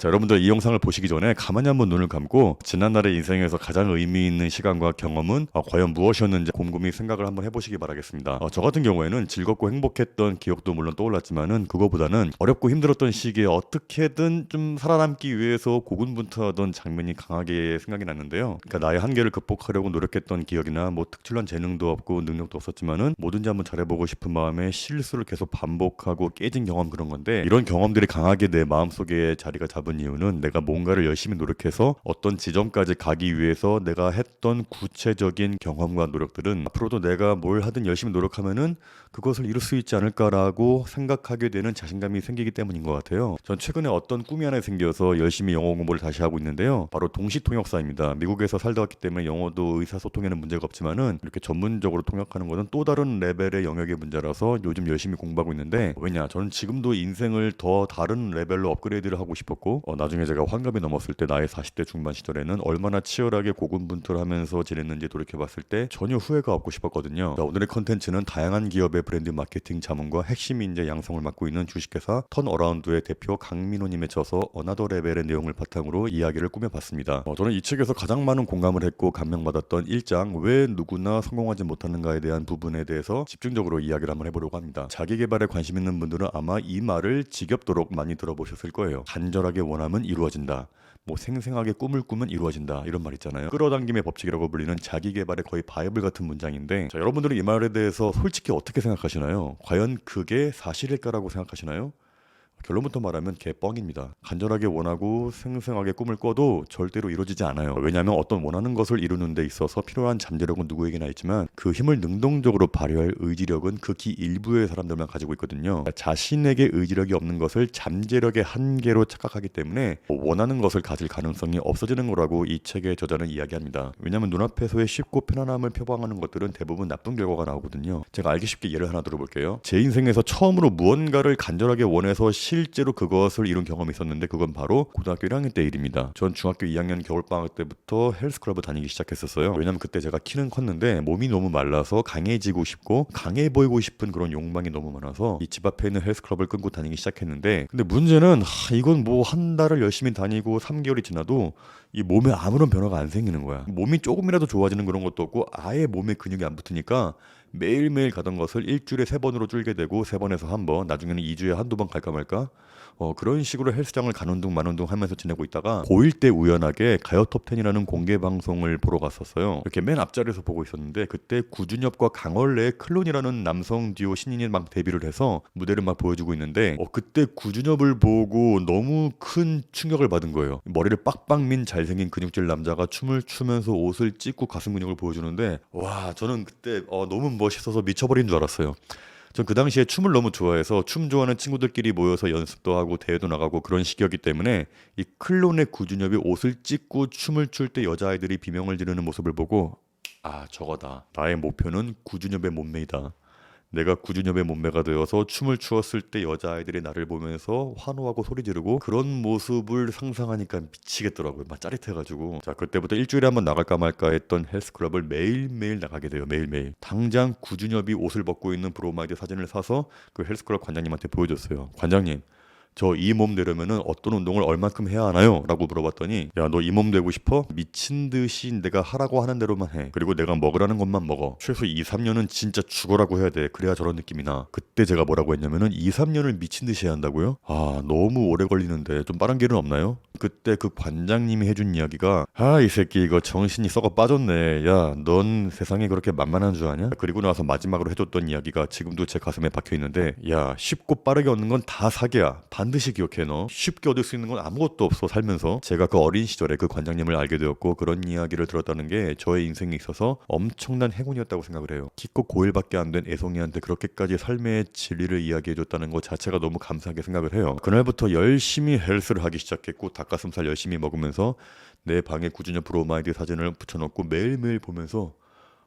자, 여러분들 이 영상을 보시기 전에 가만히 한번 눈을 감고 지난날의 인생에서 가장 의미 있는 시간과 경험은 어, 과연 무엇이었는지 곰곰이 생각을 한번 해보시기 바라겠습니다. 어, 저 같은 경우에는 즐겁고 행복했던 기억도 물론 떠올랐지만은 그거보다는 어렵고 힘들었던 시기에 어떻게든 좀 살아남기 위해서 고군분투하던 장면이 강하게 생각이 났는데요. 그러니까 나의 한계를 극복하려고 노력했던 기억이나 뭐 특출난 재능도 없고 능력도 없었지만은 뭐든지 한번 잘해보고 싶은 마음에 실수를 계속 반복하고 깨진 경험 그런 건데 이런 경험들이 강하게 내 마음속에 자리가 잡은 이유는 내가 뭔가를 열심히 노력해서 어떤 지점까지 가기 위해서 내가 했던 구체적인 경험과 노력들은 앞으로도 내가 뭘 하든 열심히 노력하면은 그것을 이룰 수 있지 않을까라고 생각하게 되는 자신감이 생기기 때문인 것 같아요. 전 최근에 어떤 꿈이 하나 생겨서 열심히 영어 공부를 다시 하고 있는데요. 바로 동시 통역사입니다. 미국에서 살다 왔기 때문에 영어도 의사소통에는 문제가 없지만은 이렇게 전문적으로 통역하는 것은 또 다른 레벨의 영역의 문제라서 요즘 열심히 공부하고 있는데 왜냐 저는 지금도 인생을 더 다른 레벨로 업그레이드를 하고 싶었고 어, 나중에 제가 환갑이 넘었을 때 나의 40대 중반 시절에는 얼마나 치열하게 고군분투를 하면서 지냈는지 돌이켜봤을 때 전혀 후회가 없고 싶었거든요. 자, 오늘의 컨텐츠는 다양한 기업의 브랜드 마케팅 자문과 핵심 인재 양성을 맡고 있는 주식회사 턴어라운드의 대표 강민호님의 저서 어나더 레벨의 내용을 바탕으로 이야기를 꾸며봤습니다. 어, 저는 이 책에서 가장 많은 공감을 했고 감명받았던 1장 왜 누구나 성공하지 못하는가에 대한 부분에 대해서 집중적으로 이야기를 한번 해보려고 합니다. 자기 개발에 관심 있는 분들은 아마 이 말을 지겹도록 많이 들어보셨을 거예요. 간절하게 원하면 이루어진다. 뭐 생생하게 꿈을 꾸면 이루어진다 이런 말 있잖아요. 끌어당김의 법칙이라고 불리는 자기 개발의 거의 바이블 같은 문장인데 자, 여러분들은 이 말에 대해서 솔직히 어떻게 생각하시나요? 과연 그게 사실일까라고 생각하시나요? 결론부터 말하면 개뻥입니다. 간절하게 원하고 생생하게 꿈을 꿔도 절대로 이루어지지 않아요. 왜냐하면 어떤 원하는 것을 이루는 데 있어서 필요한 잠재력은 누구에게나 있지만 그 힘을 능동적으로 발휘할 의지력은 극히 일부의 사람들만 가지고 있거든요. 자신에게 의지력이 없는 것을 잠재력의 한계로 착각하기 때문에 원하는 것을 가질 가능성이 없어지는 거라고 이 책의 저자는 이야기합니다. 왜냐하면 눈앞에서의 쉽고 편안함을 표방하는 것들은 대부분 나쁜 결과가 나오거든요. 제가 알기 쉽게 예를 하나 들어볼게요. 제 인생에서 처음으로 무언가를 간절하게 원해서 실제로 그것을 이룬 경험이 있었는데 그건 바로 고등학교 1학년 때 일입니다. 전 중학교 2학년 겨울방학 때부터 헬스클럽을 다니기 시작했었어요. 왜냐면 그때 제가 키는 컸는데 몸이 너무 말라서 강해지고 싶고 강해 보이고 싶은 그런 욕망이 너무 많아서 이 집 앞에 있는 헬스클럽을 끊고 다니기 시작했는데 근데 문제는 하, 이건 뭐 한 달을 열심히 다니고 3개월이 지나도 이 몸에 아무런 변화가 안 생기는 거야. 몸이 조금이라도 좋아지는 그런 것도 없고 아예 몸에 근육이 안 붙으니까 매일매일 가던 것을 일주일에 세 번으로 줄게 되고 세 번에서 한 번, 나중에는 2주에 한두 번 갈까 말까? 어, 그런 식으로 헬스장을 가는 둥 마는 둥 하면서 지내고 있다가 고1 때 우연하게 가요 톱10이라는 공개 방송을 보러 갔었어요. 이렇게 맨 앞자리에서 보고 있었는데 그때 구준엽과 강원래의 클론이라는 남성 듀오 신인이 막 데뷔를 해서 무대를 막 보여주고 있는데 어, 그때 구준엽을 보고 너무 큰 충격을 받은 거예요. 머리를 빡빡 민 잘생긴 근육질 남자가 춤을 추면서 옷을 찢고 가슴 근육을 보여주는데 와 저는 그때 어, 너무 멋있어서 미쳐버린 줄 알았어요. 전 그 당시에 춤을 너무 좋아해서 춤 좋아하는 친구들끼리 모여서 연습도 하고 대회도 나가고 그런 시기였기 때문에 이 클론의 구준엽이 옷을 찢고 춤을 출 때 여자아이들이 비명을 지르는 모습을 보고 아 저거다 나의 목표는 구준엽의 몸매이다 내가 구준엽의 몸매가 되어서 춤을 추었을 때 여자아이들이 나를 보면서 환호하고 소리 지르고 그런 모습을 상상하니까 미치겠더라고요. 막 짜릿해가지고. 자, 그때부터 일주일에 한 번 나갈까 말까 했던 헬스클럽을 매일매일 나가게 돼요. 매일매일. 당장 구준엽이 옷을 벗고 있는 브로마이드 사진을 사서 그 헬스클럽 관장님한테 보여줬어요. 관장님. 저 이 몸 되려면은 어떤 운동을 얼만큼 해야 하나요? 라고 물어봤더니 야 너 이 몸 되고 싶어? 미친 듯이 내가 하라고 하는 대로만 해 그리고 내가 먹으라는 것만 먹어 최소 2, 3년은 진짜 죽어라고 해야 돼 그래야 저런 느낌이 나 그때 제가 뭐라고 했냐면은 2, 3년을 미친 듯이 해야 한다고요? 아 너무 오래 걸리는데 좀 빠른 길은 없나요? 그때 그 관장님이 해준 이야기가 아 이 새끼 이거 정신이 썩어 빠졌네 야 넌 세상에 그렇게 만만한 줄 아냐? 그리고 나서 마지막으로 해줬던 이야기가 지금도 제 가슴에 박혀 있는데 야 쉽고 빠르게 얻는 건 다 사기야 반 드시 기억해 너 쉽게 얻을 수 있는 건 아무것도 없어 살면서. 제가 그 어린 시절에 그 관장님을 알게 되었고 그런 이야기를 들었다는 게 저의 인생에 있어서 엄청난 행운이었다고 생각을 해요. 키코 고1밖에 안 된 애송이한테 그렇게까지 삶의 진리를 이야기해줬다는 것 자체가 너무 감사하게 생각을 해요. 그날부터 열심히 헬스를 하기 시작했고 닭가슴살 열심히 먹으면서 내 방에 구준엽 브로마이드 사진을 붙여놓고 매일매일 보면서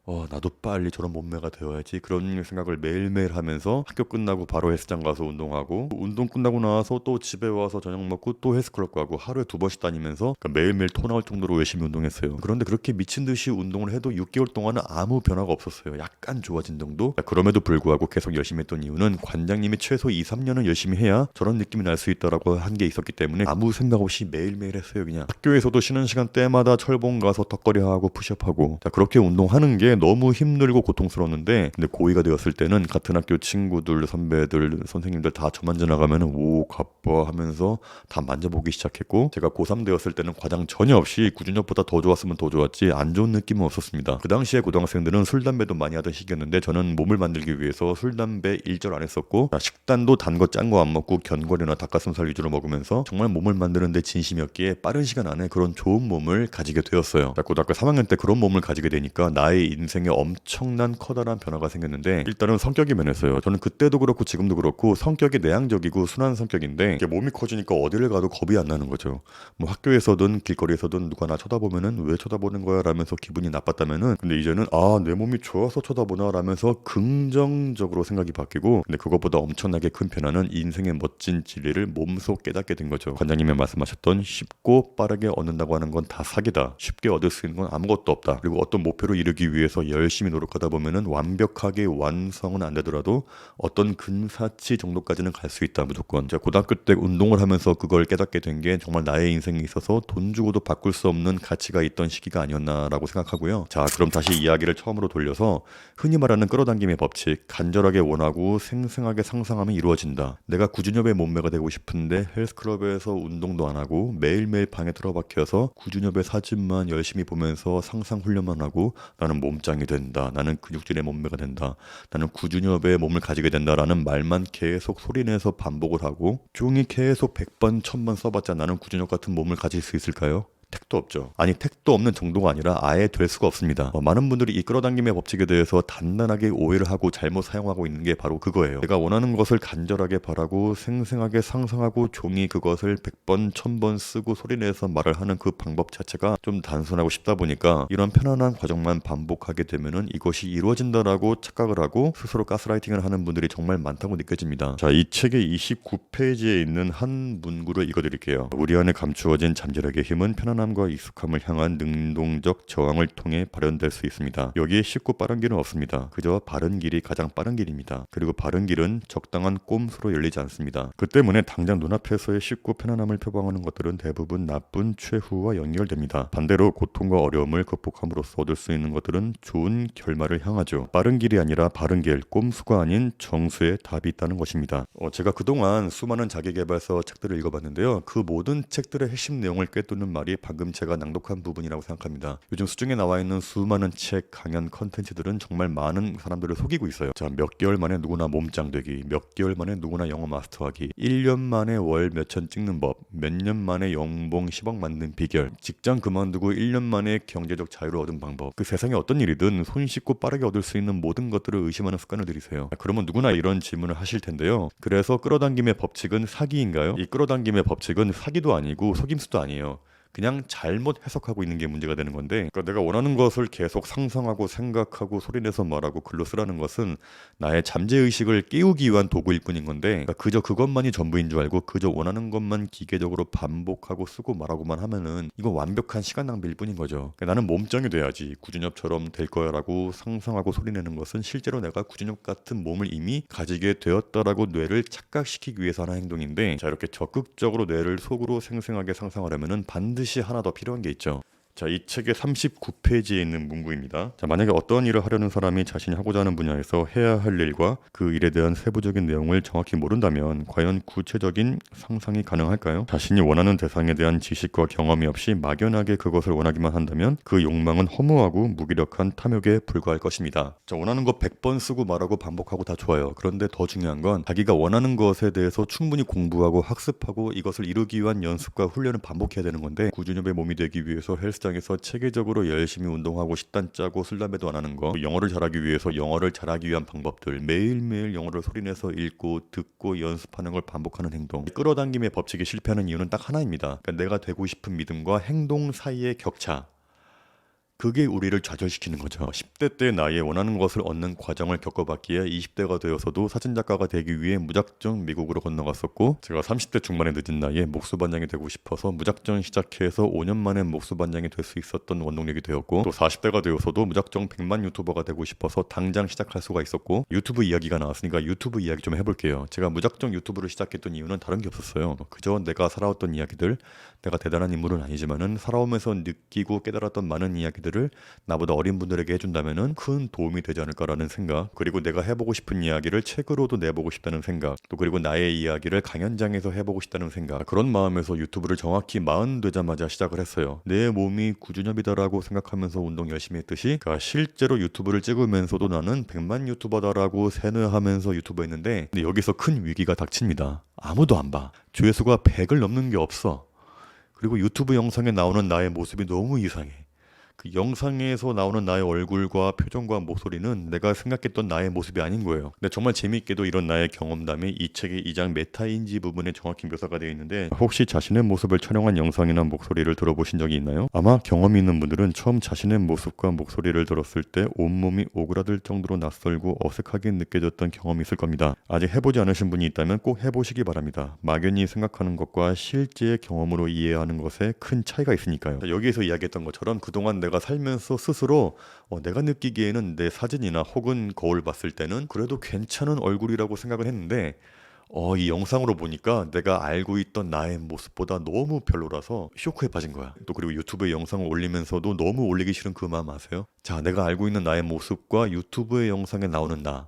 어 나도 빨리 저런 몸매가 되어야지 그런 생각을 매일매일 하면서 학교 끝나고 바로 헬스장 가서 운동하고 운동 끝나고 나서 또 집에 와서 저녁 먹고 또 헬스클럽 가고 하루에 두 번씩 다니면서 그러니까 매일매일 토 나올 정도로 열심히 운동했어요. 그런데 그렇게 미친 듯이 운동을 해도 6개월 동안은 아무 변화가 없었어요. 약간 좋아진 정도? 그럼에도 불구하고 계속 열심히 했던 이유는 관장님이 최소 2, 3년은 열심히 해야 저런 느낌이 날 수 있다라고 한 게 있었기 때문에 아무 생각 없이 매일매일 했어요 그냥. 학교에서도 쉬는 시간 때마다 철봉 가서 턱걸이 하고 푸시업하고. 자 그렇게 운동하는 게 너무 힘들고 고통스러웠는데 근데 고2가 되었을 때는 같은 학교 친구들 선배들 선생님들 다 저만 지나가면은 오 가빠 하면서 다 만져보기 시작했고 제가 고3 되었을 때는 과장 전혀 없이 구준엽보다 더 좋았으면 더 좋았지 안 좋은 느낌은 없었습니다. 그 당시에 고등학생들은 술 담배도 많이 하던 시기였는데 저는 몸을 만들기 위해서 술 담배 일절 안 했었고 자, 식단도 단 거 짠 거 안 먹고 견과류나 닭가슴살 위주로 먹으면서 정말 몸을 만드는데 진심이었기에 빠른 시간 안에 그런 좋은 몸을 가지게 되었어요. 자, 고등학교 3학년 때 그런 몸을 가지게 되니까 나의 인생에 엄청난 커다란 변화가 생겼는데 일단은 성격이 변했어요. 저는 그때도 그렇고 지금도 그렇고 성격이 내향적이고 순한 성격인데 몸이 커지니까 어디를 가도 겁이 안 나는 거죠. 뭐 학교에서든 길거리에서든 누가 나 쳐다보면은 왜 쳐다보는 거야? 라면서 기분이 나빴다면은 근데 이제는 아 내 몸이 좋아서 쳐다보나? 라면서 긍정적으로 생각이 바뀌고 근데 그것보다 엄청나게 큰 변화는 인생의 멋진 진리를 몸소 깨닫게 된 거죠. 관장님이 말씀하셨던 쉽고 빠르게 얻는다고 하는 건 다 사기다. 쉽게 얻을 수 있는 건 아무것도 없다. 그리고 어떤 목표를 이루기 위해서 열심히 노력하다 보면은 완벽하게 완성은 안 되더라도 어떤 근사치 정도까지는 갈 수 있다 무조건. 제가 고등학교 때 운동을 하면서 그걸 깨닫게 된 게 정말 나의 인생에 있어서 돈 주고도 바꿀 수 없는 가치가 있던 시기가 아니었나라고 생각하고요. 자 그럼 다시 이야기를 처음으로 돌려서 흔히 말하는 끌어당김의 법칙 간절하게 원하고 생생하게 상상하면 이루어진다. 내가 구준엽의 몸매가 되고 싶은데 헬스클럽에서 운동도 안 하고 매일매일 방에 들어박혀서 구준엽의 사진만 열심히 보면서 상상 훈련만 하고 나는 몸 짱이 된다 나는 근육질의 몸매가 된다 나는 구준엽의 몸을 가지게 된다라는 말만 계속 소리내서 반복을 하고 종이 계속 100번 1000번 써봤자 나는 구준엽 같은 몸을 가질 수 있을까요? 택도 없죠. 아니 택도 없는 정도가 아니라 아예 될 수가 없습니다. 어, 많은 분들이 이 끌어당김의 법칙에 대해서 단단하게 오해를 하고 잘못 사용하고 있는 게 바로 그거예요. 내가 원하는 것을 간절하게 바라고 생생하게 상상하고 종이 그것을 100번, 1000번 쓰고 소리내서 말을 하는 그 방법 자체가 좀 단순하고 쉽다 보니까 이런 편안한 과정만 반복하게 되면은 이것이 이루어진다라고 착각을 하고 스스로 가스라이팅을 하는 분들이 정말 많다고 느껴집니다. 자, 이 책의 29페이지에 있는 한 문구를 읽어드릴게요. 우리 안에 감추어진 잠재력의 힘은 편안 함과 익숙함을 향한 능동적 저항을 통해 발현될 수 있습니다. 여기에 쉽고 빠른 길은 없습니다. 그저 바른 길이 가장 빠른 길입니다. 그리고 바른 길은 적당한 꼼수로 열리지 않습니다. 그 때문에 당장 눈앞에서의 쉽고 편안함을 표방하는 것들은 대부분 나쁜 최후와 연결됩니다. 반대로 고통과 어려움을 극복함으로써 얻을 수 있는 것들은 좋은 결말을 향하죠. 빠른 길이 아니라 바른 길, 꼼수가 아닌 정수의 답이 있다는 것입니다. 어, 제가 그동안 수많은 자기개발서 책들을 읽어봤는데요. 그 모든 책들의 핵심 내용을 꿰뚫는 말이 방금 제가 낭독한 부분이라고 생각합니다. 요즘 수중에 나와 있는 수많은 책, 강연, 컨텐츠들은 정말 많은 사람들을 속이고 있어요. 자, 몇 개월 만에 누구나 몸짱 되기, 몇 개월 만에 누구나 영어 마스터하기, 1년 만에 월 몇천 찍는 법, 몇 년 만에 연봉 10억 만든 비결, 직장 그만두고 1년 만에 경제적 자유를 얻은 방법. 그 세상에 어떤 일이든 손쉽고 빠르게 얻을 수 있는 모든 것들을 의심하는 습관을 들이세요. 자, 그러면 누구나 이런 질문을 하실 텐데요. 그래서 끌어당김의 법칙은 사기인가요? 이 끌어당김의 법칙은 사기도 아니고 속임수도 아니에요. 그냥 잘못 해석하고 있는 게 문제가 되는 건데 그러니까 내가 원하는 것을 계속 상상하고 생각하고 소리내서 말하고 글로 쓰라는 것은 나의 잠재 의식을 깨우기 위한 도구일 뿐인 건데 그러니까 그저 그것만이 전부인 줄 알고 그저 원하는 것만 기계적으로 반복하고 쓰고 말하고만 하면은 이거 완벽한 시간 낭비일 뿐인 거죠. 그러니까 나는 몸짱이 돼야지 구준엽처럼 될 거야라고 상상하고 소리내는 것은 실제로 내가 구준엽 같은 몸을 이미 가지게 되었다라고 뇌를 착각시키기 위해서 하는 행동인데 자 이렇게 적극적으로 뇌를 속으로 생생하게 상상하려면은 반드시 하나 더 필요한 게 있죠. 자, 이 책의 39페이지에 있는 문구입니다. 자, 만약에 어떤 일을 하려는 사람이 자신이 하고자 하는 분야에서 해야 할 일과 그 일에 대한 세부적인 내용을 정확히 모른다면 과연 구체적인 상상이 가능할까요? 자신이 원하는 대상에 대한 지식과 경험이 없이 막연하게 그것을 원하기만 한다면 그 욕망은 허무하고 무기력한 탐욕에 불과할 것입니다. 자, 원하는 거 100번 쓰고 말하고 반복하고 다 좋아요. 그런데 더 중요한 건 자기가 원하는 것에 대해서 충분히 공부하고 학습하고 이것을 이루기 위한 연습과 훈련을 반복해야 되는 건데 구준엽의 몸이 되기 위해서 헬스 장에서 체계적으로 열심히 운동하고 식단 짜고 술 담배도 안 하는 거. 영어를 잘하기 위해서 영어를 잘하기 위한 방법들. 매일매일 영어를 소리내서 읽고 듣고 연습하는 걸 반복하는 행동. 끌어당김의 법칙이 실패하는 이유는 딱 하나입니다. 그러니까 내가 되고 싶은 믿음과 행동 사이의 격차 그게 우리를 좌절시키는 거죠. 10대 때 나이에 원하는 것을 얻는 과정을 겪어봤기에 20대가 되어서도 사진작가가 되기 위해 무작정 미국으로 건너갔었고 제가 30대 중반에 늦은 나이에 목수반장이 되고 싶어서 무작정 시작해서 5년 만에 목수반장이 될 수 있었던 원동력이 되었고 또 40대가 되어서도 무작정 100만 유튜버가 되고 싶어서 당장 시작할 수가 있었고 유튜브 이야기가 나왔으니까 유튜브 이야기 좀 해볼게요. 제가 무작정 유튜브를 시작했던 이유는 다른 게 없었어요. 그저 내가 살아왔던 이야기들 내가 대단한 인물은 아니지만은 살아오면서 느끼고 깨달았던 많은 이야기들 을 나보다 어린 분들에게 해준다면은 큰 도움이 되지 않을까라는 생각 그리고 내가 해보고 싶은 이야기를 책으로도 내보고 싶다는 생각 또 그리고 나의 이야기를 강연장에서 해보고 싶다는 생각 그런 마음에서 유튜브를 정확히 마흔 되자마자 시작을 했어요. 내 몸이 구준엽이다라고 생각하면서 운동 열심히 했듯이 그러니까 실제로 유튜브를 찍으면서도 나는 100만 유튜버다라고 세뇌하면서 유튜브 했는데 근데 여기서 큰 위기가 닥칩니다. 아무도 안봐. 조회수가 100을 넘는 게 없어. 그리고 유튜브 영상에 나오는 나의 모습이 너무 이상해. 그 영상에서 나오는 나의 얼굴과 표정과 목소리는 내가 생각했던 나의 모습이 아닌 거예요. 근데 정말 재미있게도 이런 나의 경험담이 이 책의 2장 메타인지 부분에 정확히 묘사가 되어 있는데 혹시 자신의 모습을 촬영한 영상이나 목소리를 들어보신 적이 있나요? 아마 경험이 있는 분들은 처음 자신의 모습과 목소리를 들었을 때 온몸이 오그라들 정도로 낯설고 어색하게 느껴졌던 경험이 있을 겁니다. 아직 해보지 않으신 분이 있다면 꼭 해보시기 바랍니다. 막연히 생각하는 것과 실제의 경험으로 이해하는 것에 큰 차이가 있으니까요. 여기에서 이야기했던 것처럼 그동안 내가 살면서 스스로 어, 내가 느끼기에는 내 사진이나 혹은 거울 봤을 때는 그래도 괜찮은 얼굴이라고 생각을 했는데 어, 이 영상으로 보니까 내가 알고 있던 나의 모습보다 너무 별로라서 쇼크에 빠진 거야. 또 그리고 유튜브에 영상을 올리면서도 너무 올리기 싫은 그 마음 아세요? 자, 내가 알고 있는 나의 모습과 유튜브의 영상에 나오는 나.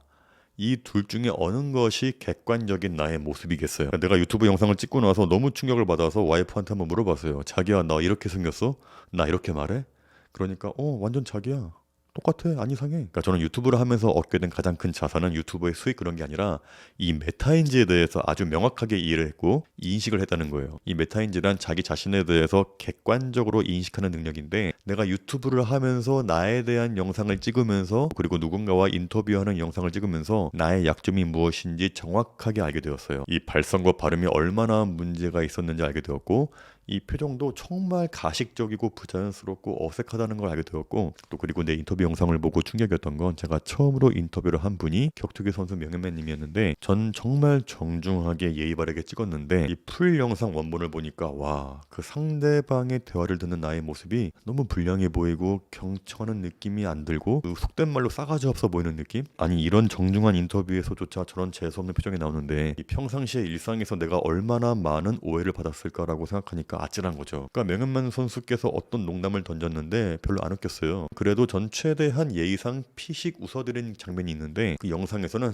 이 둘 중에 어느 것이 객관적인 나의 모습이겠어요. 내가 유튜브 영상을 찍고 나서 너무 충격을 받아서 와이프한테 한번 물어봤어요. 자기야, 나 이렇게 생겼어? 나 이렇게 말해? 그러니까 어 완전 자기야. 똑같아. 안 이상해. 그러니까 저는 유튜브를 하면서 얻게 된 가장 큰 자산은 유튜브의 수익 그런 게 아니라 이 메타인지에 대해서 아주 명확하게 이해를 했고 인식을 했다는 거예요. 이 메타인지란 자기 자신에 대해서 객관적으로 인식하는 능력인데 내가 유튜브를 하면서 나에 대한 영상을 찍으면서 그리고 누군가와 인터뷰하는 영상을 찍으면서 나의 약점이 무엇인지 정확하게 알게 되었어요. 이 발성과 발음이 얼마나 문제가 있었는지 알게 되었고 이 표정도 정말 가식적이고 부자연스럽고 어색하다는 걸 알게 되었고 또 그리고 내 인터뷰 영상을 보고 충격이었던 건 제가 처음으로 인터뷰를 한 분이 격투기 선수 명현맨님이었는데 전 정말 정중하게 예의 바르게 찍었는데 이 풀 영상 원본을 보니까 와 그 상대방의 대화를 듣는 나의 모습이 너무 불량해 보이고 경청하는 느낌이 안 들고 그 속된 말로 싸가지 없어 보이는 느낌? 아니 이런 정중한 인터뷰에서조차 저런 재수없는 표정이 나오는데 이 평상시에 일상에서 내가 얼마나 많은 오해를 받았을까라고 생각하니까 아찔한 거죠. 그러니까 명현만 선수께서 어떤 농담을 던졌는데 별로 안 웃겼어요. 그래도 전 최대한 예의상 피식 웃어드린 장면이 있는데 그 영상에서는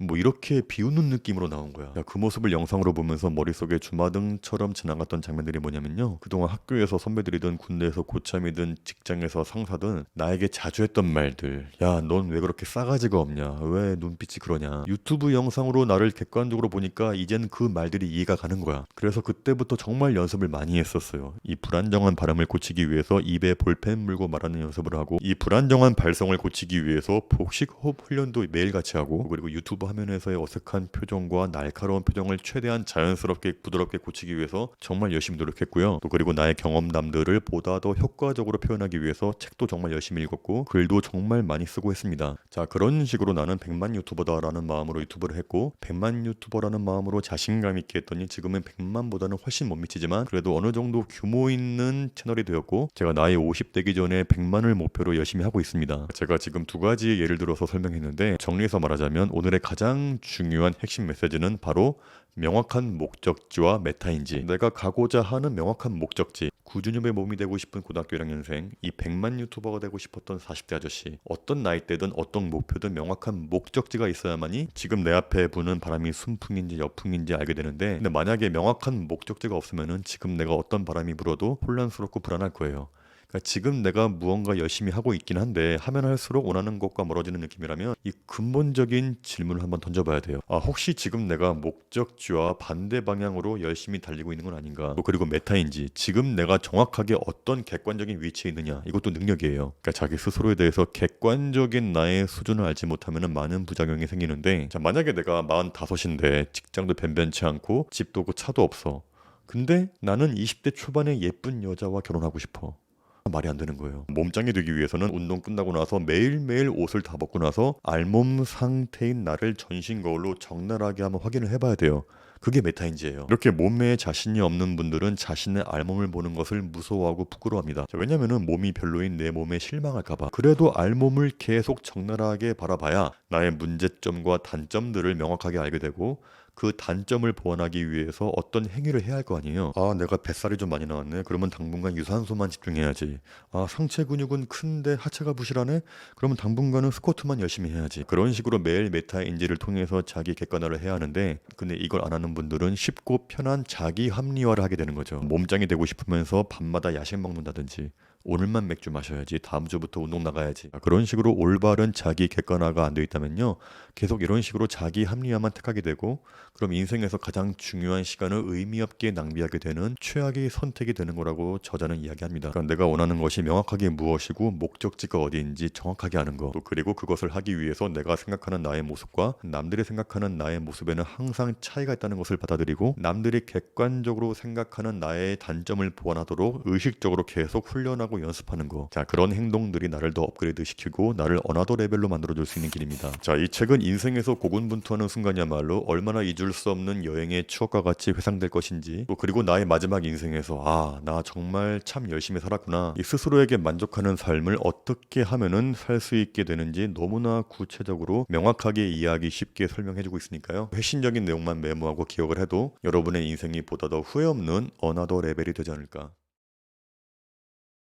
뭐 이렇게 비웃는 느낌으로 나온 거야. 야, 그 모습을 영상으로 보면서 머릿속에 주마등처럼 지나갔던 장면들이 뭐냐면요. 그동안 학교에서 선배들이든 군대에서 고참이든 직장에서 상사든 나에게 자주 했던 말들. 야, 넌 왜 그렇게 싸가지가 없냐? 왜 눈빛이 그러냐? 유튜브 영상으로 나를 객관적으로 보니까 이젠 그 말들이 이해가 가는 거야. 그래서 그때부터 정말 연습을 많이 했었어요. 이 불안정한 발음을 고치기 위해서 입에 볼펜 물고 말하는 연습을 하고 이 불안정한 발성을 고치기 위해서 복식 호흡 훈련도 매일같이 하고 그리고 유튜브 화면에서의 어색한 표정과 날카로운 표정을 최대한 자연스럽게 부드럽게 고치기 위해서 정말 열심히 노력했고요. 또 그리고 나의 경험담들을 보다 더 효과적으로 표현하기 위해서 책도 정말 열심히 읽었고 글도 정말 많이 쓰고 했습니다. 자 그런 식으로 나는 100만 유튜버다라는 마음으로 유튜브를 했고 100만 유튜버라는 마음으로 자신감 있게 했더니 지금은 100만보다는 훨씬 못 미치지만 그래도 어느 정도 규모 있는 채널이 되었고 제가 나이 50 되기 전에 100만을 목표로 열심히 하고 있습니다. 제가 지금 두 가지 예를 들어서 설명했는데 정리해서 말하자면 오늘의 가장 중요한 핵심 메시지는 바로 명확한 목적지와 메타인지. 내가 가고자 하는 명확한 목적지. 구준엽의 몸이 되고 싶은 고등학교 1학년생 이 100만 유튜버가 되고 싶었던 40대 아저씨. 어떤 나이대든 어떤 목표든 명확한 목적지가 있어야만이 지금 내 앞에 부는 바람이 순풍인지 여풍인지 알게 되는데 근데 만약에 명확한 목적지가 없으면은 지금 내가 어떤 바람이 불어도 혼란스럽고 불안할 거예요 그러니까 지금 내가 무언가 열심히 하고 있긴 한데 하면 할수록 원하는 것과 멀어지는 느낌이라면 이 근본적인 질문을 한번 던져봐야 돼요. 아 혹시 지금 내가 목적지와 반대 방향으로 열심히 달리고 있는 건 아닌가? 또 그리고 메타인지 지금 내가 정확하게 어떤 객관적인 위치에 있느냐? 이것도 능력이에요. 그러니까 자기 스스로에 대해서 객관적인 나의 수준을 알지 못하면 많은 부작용이 생기는데 자 만약에 내가 45인데 직장도 변변치 않고 집도 없고 차도 없어. 근데 나는 20대 초반의 예쁜 여자와 결혼하고 싶어. 말이 안 되는 거예요. 몸짱이 되기 위해서는 운동 끝나고 나서 매일매일 옷을 다 벗고 나서 알몸 상태인 나를 전신 거울로 적나라하게 한번 확인을 해봐야 돼요. 그게 메타인지예요. 이렇게 몸매에 자신이 없는 분들은 자신의 알몸을 보는 것을 무서워하고 부끄러워합니다. 자, 왜냐면은 몸이 별로인 내 몸에 실망할까봐. 그래도 알몸을 계속 적나라하게 바라봐야 나의 문제점과 단점들을 명확하게 알게 되고 그 단점을 보완하기 위해서 어떤 행위를 해야 할 거 아니에요. 아, 내가 뱃살이 좀 많이 나왔네. 그러면 당분간 유산소만 집중해야지. 아, 상체 근육은 큰데 하체가 부실하네. 그러면 당분간은 스쿼트만 열심히 해야지. 그런 식으로 매일 메타 인지를 통해서 자기 객관화를 해야 하는데 근데 이걸 안 하는 분들은 쉽고 편한 자기 합리화를 하게 되는 거죠. 몸짱이 되고 싶으면서 밤마다 야식 먹는다든지 오늘만 맥주 마셔야지 다음 주부터 운동 나가야지. 아, 그런 식으로 올바른 자기 객관화가 안 돼 있다면요. 계속 이런 식으로 자기 합리화만 택하게 되고 그럼 인생에서 가장 중요한 시간을 의미 없게 낭비하게 되는 최악의 선택이 되는 거라고 저자는 이야기합니다. 그러니까 내가 원하는 것이 명확하게 무엇이고 목적지가 어디인지 정확하게 아는 거또 그리고 그것을 하기 위해서 내가 생각하는 나의 모습과 남들이 생각하는 나의 모습에는 항상 차이가 있다는 것을 받아들이고 남들이 객관적으로 생각하는 나의 단점을 보완하도록 의식적으로 계속 훈련하고 연습하는 거. 자, 그런 행동들이 나를 더 업그레이드 시키고 나를 어나더 레벨로 만들어 줄 수 있는 길입니다. 자, 이 책은 인생에서 고군분투하는 순간이야말로 얼마나 잊을 수 없는 여행의 추억과 같이 회상될 것인지 또 그리고 나의 마지막 인생에서 아, 나 정말 참 열심히 살았구나. 이 스스로에게 만족하는 삶을 어떻게 하면은 살 수 있게 되는지 너무나 구체적으로 명확하게 이해하기 쉽게 설명해 주고 있으니까요. 핵심적인 내용만 메모하고 기억을 해도 여러분의 인생이 보다 더 후회 없는 어나더 레벨이 되지 않을까